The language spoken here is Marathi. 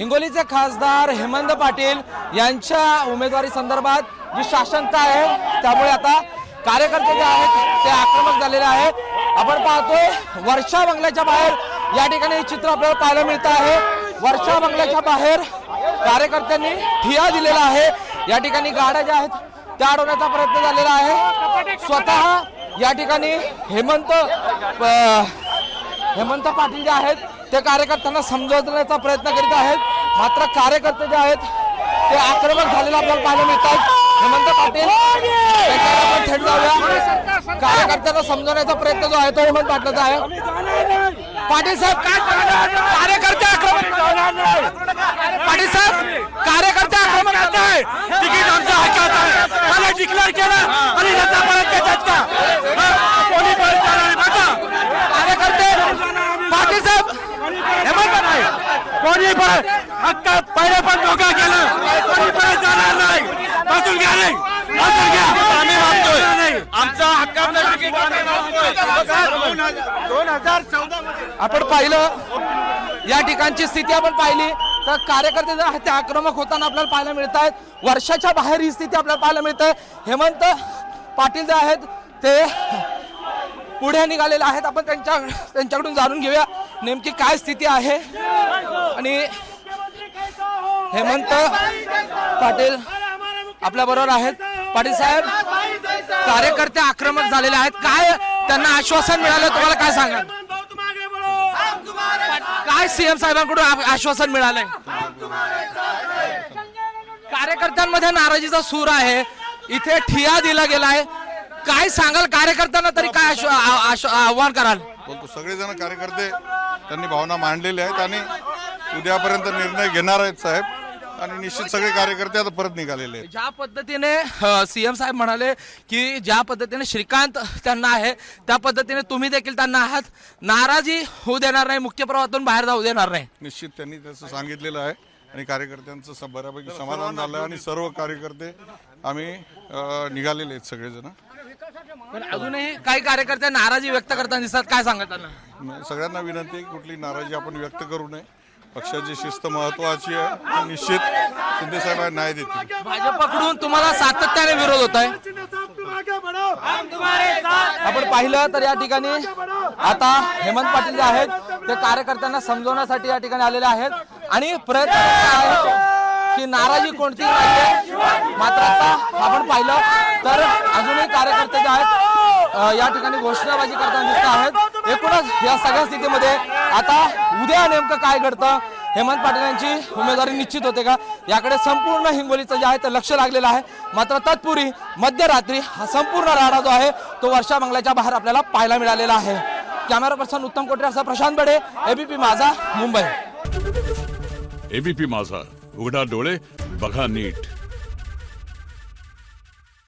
हिंगोलीचे खासदार हेमंत पाटील यांच्या उमेदवारी संदर्भात जी शासनता आहे त्यामुळे आता कार्यकर्ते जे आहेत ते आक्रमक झालेले आहेत आपण पाहतोय वर्षा बंगल्याच्या बाहेर या ठिकाणी हे चित्र आपल्याला पाहायला मिळत आहे. वर्षा बंगल्याच्या बाहेर कार्यकर्त्यांनी ठिया दिलेला आहे. या ठिकाणी गाड्या ज्या आहेत त्या अडवण्याचा प्रयत्न झालेला आहे. स्वतः या ठिकाणी हेमंत हेमंत पाटील जे आहेत ते कार्यकर्त्यांना समजवण्याचा प्रयत्न करीत आहेत. मात्र कार्यकर्ते जे आहेत ते आक्रमक झालेले आपल्याला पाहायला मिळतात हेमंत पाटील. आपण थेट जाऊया. कार्यकर्त्यांना समजवण्याचा प्रयत्न जो आहे तो हेमंत पाटलाचा आहे. पाटील साहेब कार्यकर्ते आक्रमक पाटील साहेब कार्यकर्ते आक्रमक आहे. तिकीट आमच्या हक्कात आहे. मला डिक्लेअर केलं आणि नंतर परत देतात का? कोणी परत जाणार बघा. कार्यकर्ते पाटील साहेब हेमंत नाही कोणी परत हक्क पहिले पण धोका केलं. जाणार नाही. बसून घ्या नाही बसून घ्या. आम्ही मागतोय. आमचा हक्काचं तिकीट आम्ही मागतोय. दोन हजार चौदा आपण पाहिलं या ठिकाणची स्थिती आपण पाहिली. तर कार्यकर्ते जर ते आक्रमक होताना आपल्याला पाहायला मिळत आहेत. वर्षाच्या बाहेर ही स्थिती आपल्याला पाहायला मिळते हेमंत पाटील जे आहेत ते पुढे निघालेले आहेत. आपण त्यांच्या त्यांच्याकडून जाणून घेऊया नेमकी काय स्थिती आहे. आणि हेमंत पाटील आपल्या बरोबर आहेत. पाटील साहेब कार्यकर्ते आक्रमक झालेले आहेत. काय त्यांना आश्वासन मिळालं? तुम्हाला काय सांगाल? काय सीएम साहेबांकडून आश्वासन मिळालंय? कार्यकर्त्यांमध्ये नाराजीचा सूर आहे. इथे ठिया दिला गेलाय काय सांगाल? कार्यकर्त्यांना तरी काय आव्हान कराल? बोलतो सगळेजण कार्यकर्ते त्यांनी भावना मांडलेल्या आहेत आणि उद्यापर्यंत निर्णय घेणार आहेत साहेब. आणि निश्चित सगळे कार्यकर्ते आता परत निघालेले आहेत. ज्या पद्धतीने सीएम साहेब म्हणाले की ज्या पद्धतीने श्रीकांत त्यांना आहे त्या पद्धतीने तुम्ही देखील त्यांना आहात. नाराजी होऊ देणार नाही मुख्य प्रवाहातून बाहेर जाऊ देणार नाही. निश्चित त्यांनी त्याचं सांगितलेलं आहे आणि कार्यकर्त्यांचं स- बऱ्यापैकी समाधान झालं आणि सर्व कार्यकर्ते आम्ही अं, निघालेले आहेत सगळेजण. पण अजूनही काही कार्यकर्ते नाराजी व्यक्त करताना दिसतात काय सांगत त्यांना म- सगळ्यांना विनंती आहे की कुठली नाराजी आपण व्यक्त करू नये. पक्षाची शिस्त महत्वाची आहे. निश्चित शिंदे साहेब न्याय देतील. भाजपकडून तुम्हाला सातत्याने विरोध होत आहे आपण पाहिलं तर या ठिकाणी आता हेमंत पाटील जे आहेत ते कार्यकर्त्यांना समजवण्यासाठी या ठिकाणी आलेले आहेत. आणि प्रयत्न आहेत की नाराजी कोणती नाहीये. मात्र आता आपण पाहिलं तर अजूनही कार्यकर्ते जे आहेत या ठिकाणी घोषणाबाजी करताना दिसत आहेत. एकूणच या सगळ्या स्थितीमध्ये आता उद्या नेमकं काय घडतं? हेमंत पाटील यांची उमेदवारी निश्चित होते का? याकडे संपूर्ण हिंगोलीचं जे आहे ते लक्ष लागलेलं आहे. मात्र तत्पूर्वी मध्यरात्री हा संपूर्ण राडा जो आहे तो वर्षा बंगल्याच्या बाहेर आपल्याला पाहायला मिळालेला आहे. कॅमेरा पर्सन उत्तम कोटरे असा प्रशांत बडे एबीपी माझा मुंबई. एबीपी माझा. उघडा डोळे बघा नीट.